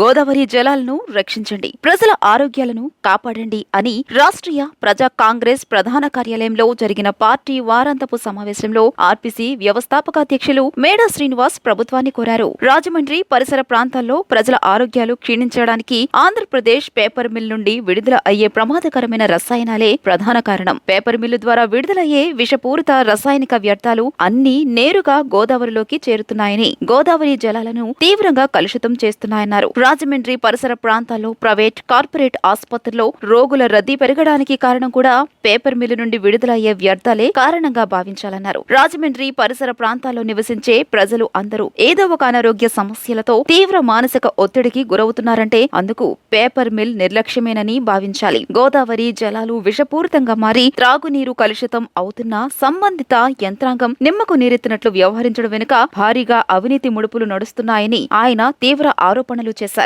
గోదావరి జలాలను రక్షించండి ప్రజల ఆరోగ్యాలను కాపాడండి అని రాష్ట్రీయ ప్రజా కాంగ్రెస్ ప్రధాన కార్యాలయంలో జరిగిన పార్టీ వారాంతపు సమావేశంలో ఆర్పీసీ వ్యవస్థాపక అధ్యక్షులు మేడా శ్రీనివాస్ ప్రభుత్వాన్ని కోరారు. రాజమండ్రి పరిసర ప్రాంతాల్లో ప్రజల ఆరోగ్యాలు క్షీణించడానికి ఆంధ్రప్రదేశ్ పేపర్ మిల్ నుండి విడుదల అయ్యే ప్రమాదకరమైన రసాయనాలే ప్రధాన కారణం. పేపర్ మిల్లు ద్వారా విడుదలయ్యే విషపూరిత రసాయనిక వ్యర్థాలు అన్ని నేరుగా గోదావరిలోకి చేరుతున్నాయని గోదావరి జలాలను తీవ్రంగా కలుషితం చేస్తున్నాయన్నారు. రాజమండ్రి పరిసర ప్రాంతాల్లో ప్రైవేట్ కార్పొరేట్ ఆసుపత్రుల్లో రోగుల రద్దీ పెరగడానికి కారణం కూడా పేపర్ మిల్లు నుండి విడుదలయ్యే వ్యర్థాలే కారణంగా భావించాలన్నారు. రాజమండ్రి పరిసర ప్రాంతాల్లో నివసించే ప్రజలు అందరూ ఏదో ఒక అనారోగ్య సమస్యలతో తీవ్ర మానసిక ఒత్తిడికి గురవుతున్నారంటే అందుకు పేపర్ మిల్ నిర్లక్ష్యమేనని భావించాలి. గోదావరి జలాలు విషపూరితంగా మారి త్రాగునీరు కలుషితం అవుతున్నా సంబంధిత యంత్రాంగం నిమ్మకు నీరెత్తినట్లు వ్యవహరించడం వెనుక భారీగా అవినీతి ముడుపులు నడుస్తున్నాయని ఆయన తీవ్ర ఆరోపణలు చేశారు.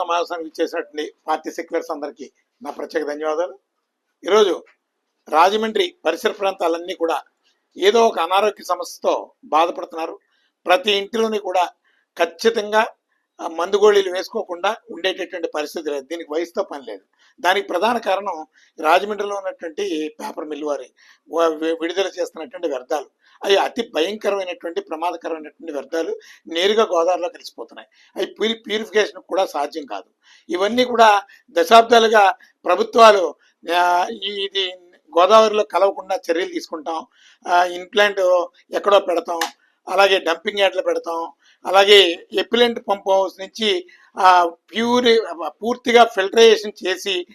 సమావేశానికి ఇచ్చేసినటువంటి పార్టీ సెక్యులర్స్ అందరికీ నా ప్రత్యేక ధన్యవాదాలు. ఈరోజు రాజమండ్రి పరిసర ప్రాంతాలన్నీ కూడా ఏదో ఒక అనారోగ్య సమస్యతో బాధపడుతున్నారు. ప్రతి ఇంటిలోని కూడా ఖచ్చితంగా ఆ, మందు గోళీలు వేసుకోకుండా ఉండేటటువంటి పరిస్థితి లేదు. దీనికి వయసుతో పని లేదు. దానికి ప్రధాన కారణం రాజమండ్రిలో ఉన్నటువంటి పేపర్ మిల్ వారి విడుదల చేస్తున్నటువంటి వ్యర్థాలు. అవి అతి భయంకరమైనటువంటి ప్రమాదకరమైనటువంటి వ్యర్థాలు నేరుగా గోదావరిలో కలిసిపోతున్నాయి. అవి ప్యూరి ప్యూరిఫికేషన్ కూడా సాధ్యం కాదు. ఇవన్నీ కూడా దశాబ్దాలుగా ప్రభుత్వాలు ఈ- ఇది గోదావరిలో కలవకుండా చర్యలు తీసుకుంటాం. ఇన్ప్లాంట్ ఎక్కడో పెడతాం. అలాగే డంపింగ్ యార్డ్లు పెడతాం. అలాగే ఎపిలెంట్ పంప్ హౌస్ నుంచి ప్యూరి పూర్తిగా ఫిల్టరేషన్ చేసి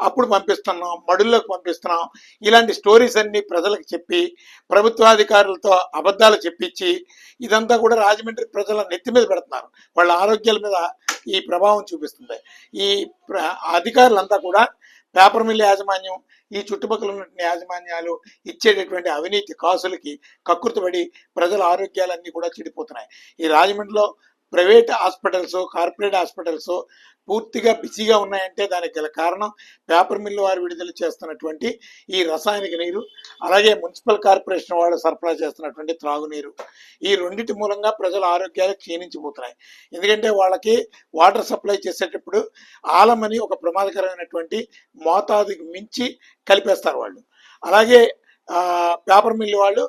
అప్పుడు పంపిస్తున్నాం మడుల్లోకి పంపిస్తున్నాం. ఇలాంటి స్టోరీస్ అన్ని ప్రజలకు చెప్పి ప్రభుత్వాధికారులతో అబద్ధాలు చెప్పించి ఇదంతా కూడా రాజమండ్రి ప్రజల నెత్తి మీద పెడుతున్నారు. వాళ్ళ ఆరోగ్యాల మీద ఈ ప్రభావం చూపిస్తుంది. ఈ ప్ర- అధికారులంతా కూడా పేపర్ మిల్ యాజమాన్యం ఈ చుట్టుపక్కల ఉన్న యాజమాన్యాలు ఇచ్చేటటువంటి అవినీతి కాసులకి కక్కుర్తిపడి ప్రజల ఆరోగ్యాలన్నీ కూడా చెడిపోతున్నాయి. ఈ రాజమండ్రిలో ప్రైవేట్ హాస్పిటల్స్ కార్పొరేట్ హాస్పిటల్స్ పూర్తిగా బిజీగా ఉన్నాయంటే దానికి గల కారణం పేపర్ మిల్లు వారు విడుదల చేస్తున్నటువంటి ఈ రసాయనిక నీరు అలాగే మున్సిపల్ కార్పొరేషన్ వాళ్ళు సరఫరా చేస్తున్నటువంటి త్రాగునీరు. ఈ రెండింటి మూలంగా ప్రజల ఆరోగ్యాలు క్షీణించిపోతున్నాయి. ఎందుకంటే వాళ్ళకి వాటర్ సప్లై చేసేటప్పుడు ఆలమని ఒక ప్రమాదకరమైనటువంటి మోతాదుకి మించి కలిపేస్తారు వాళ్ళు. అలాగే పేపర్ మిల్లు వాళ్ళు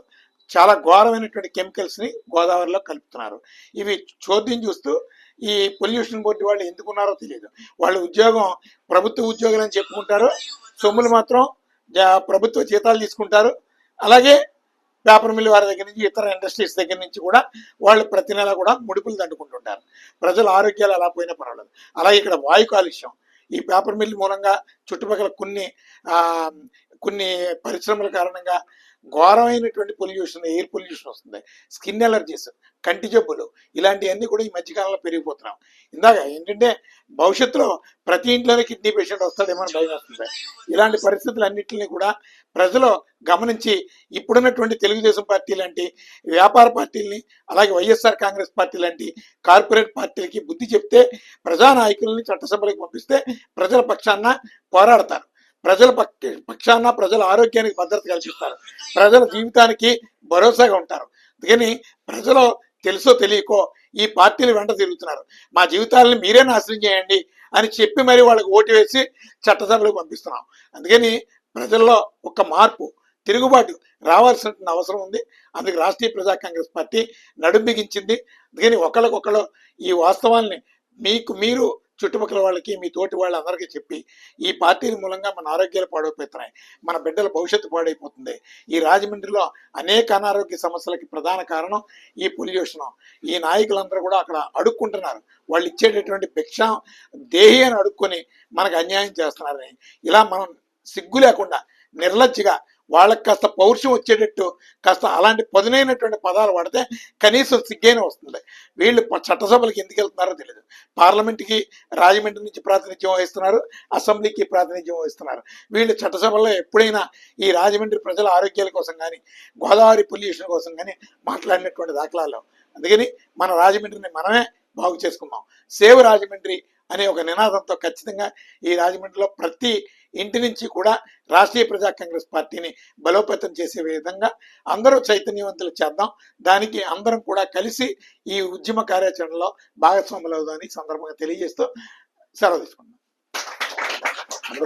చాలా ఘోరమైనటువంటి కెమికల్స్ని గోదావరిలో కలుపుతున్నారు. ఇవి చోద్యం చూస్తూ ఈ పొల్యూషన్ బోర్డు వాళ్ళు ఎందుకున్నారో తెలియదు. వాళ్ళ ఉద్యోగం ప్రభుత్వ ఉద్యోగులు అని చెప్పుకుంటారు. సొమ్ములు మాత్రం జా- ప్రభుత్వ జీతాలు తీసుకుంటారు. అలాగే పేపర్ మిల్ వారి దగ్గర నుంచి ఇతర ఇండస్ట్రీస్ దగ్గర నుంచి కూడా వాళ్ళు ప్రతి నెల కూడా ముడుపులు దండుకుంటుంటారు. ప్రజల ఆరోగ్యాలు ఎలా పోయినా పర్వాలేదు. అలాగే ఇక్కడ వాయు కాలుష్యం. ఈ పేపర్ మిల్ మూలంగా చుట్టుపక్కల కొన్ని కొన్ని పరిశ్రమల కారణంగా ఘోరమైనటువంటి పొల్యూషన్ ఎయిర్ పొల్యూషన్ వస్తుంది. స్కిన్ ఎలర్జీస్ కంటి జబ్బులు ఇలాంటివన్నీ కూడా ఈ మధ్యకాలంలో పెరిగిపోతున్నాం. ఇందాక ఏంటంటే భవిష్యత్తులో ప్రతి ఇంట్లోనే కిడ్నీ పేషెంట్ వస్తాడేమో అని భయం వస్తుంది. ఇలాంటి పరిస్థితులన్నింటినీ కూడా ప్రజలు గమనించి ఇప్పుడున్నటువంటి తెలుగుదేశం పార్టీ లాంటి వ్యాపార పార్టీలని అలాగే వైఎస్ఆర్ కాంగ్రెస్ పార్టీ లాంటి కార్పొరేట్ పార్టీలకి బుద్ధి చెప్తే ప్రజానాయకుల్ని చట్టసభలకు పంపిస్తే ప్రజల పక్షాన పోరాడతారు. ప్రజల పక్ష పక్షాన ప్రజల ఆరోగ్యానికి భద్రత కల్పిస్తారు ప్రజల జీవితానికి భరోసాగా ఉంటారు. అందుకని ప్రజలు తెలుసో తెలియకో ఈ పార్టీలు వెంట తిరుగుతున్నారు. మా జీవితాలను మీరే నాశనం చేయండి అని చెప్పి మరి వాళ్ళకి ఓటు వేసి చట్టసభలకు పంపిస్తున్నాం. అందుకని ప్రజల్లో ఒక మార్పు తిరుగుబాటు రావాల్సిన అవసరం ఉంది. అందుకు రాష్ట్రీయ ప్రజా కాంగ్రెస్ పార్టీ నడుంబిగించింది అందుకని ఒకళ్ళకొకళ్ళు ఈ వాస్తవాల్ని మీకు మీరు చుట్టుపక్కల వాళ్ళకి మీ తోటి వాళ్ళందరికీ చెప్పి ఈ పార్టీల మూలంగా మన ఆరోగ్యాలు పాడైపోతున్నాయి మన బిడ్డల భవిష్యత్తు పాడైపోతుంది. ఈ రాజమండ్రిలో అనేక అనారోగ్య సమస్యలకి ప్రధాన కారణం ఈ పొల్యూషన్. ఈ నాయకులందరూ కూడా అక్కడ అడుక్కుంటున్నారు. వాళ్ళు ఇచ్చేటటువంటి భిక్ష దేహి అని అడుక్కొని మనకు అన్యాయం చేస్తున్నారని. ఇలా మనం సిగ్గు లేకుండా నిర్లజ్జగా వాళ్ళకి కాస్త పౌరుషం వచ్చేటట్టు కాస్త అలాంటి పదునైనటువంటి పదాలు వాడితే కనీసం సిగ్గైన వస్తుంది. వీళ్ళు చట్టసభలకు ఎందుకు వెళ్తున్నారో తెలియదు పార్లమెంట్కి రాజమండ్రి నుంచి ప్రాతినిధ్యం వహిస్తున్నారు అసెంబ్లీకి ప్రాతినిధ్యం వహిస్తున్నారు. వీళ్ళు చట్టసభల్లో ఎప్పుడైనా ఈ రాజమండ్రి ప్రజల ఆరోగ్యాల కోసం కానీ గోదావరి పొల్యూషన్ కోసం కానీ మాట్లాడినటువంటి దాఖలాలు అందుకని మన రాజమండ్రిని మనమే బాగు చేసుకుందాం. సేవ్ రాజమండ్రి అనే ఒక నినాదంతో ఖచ్చితంగా ఈ రాజమండ్రిలో ప్రతి ఇంటి నుంచి కూడా రాష్ట్రీయ ప్రజా కాంగ్రెస్ పార్టీని బలోపేతం చేసే విధంగా అందరూ చైతన్యవంతులు చేద్దాం. దానికి అందరం కూడా కలిసి ఈ ఉద్యమ కార్యాచరణలో భాగస్వాములు అవుదామని సందర్భంగా తెలియజేస్తూ సెలవు తీసుకున్నాం అందరూ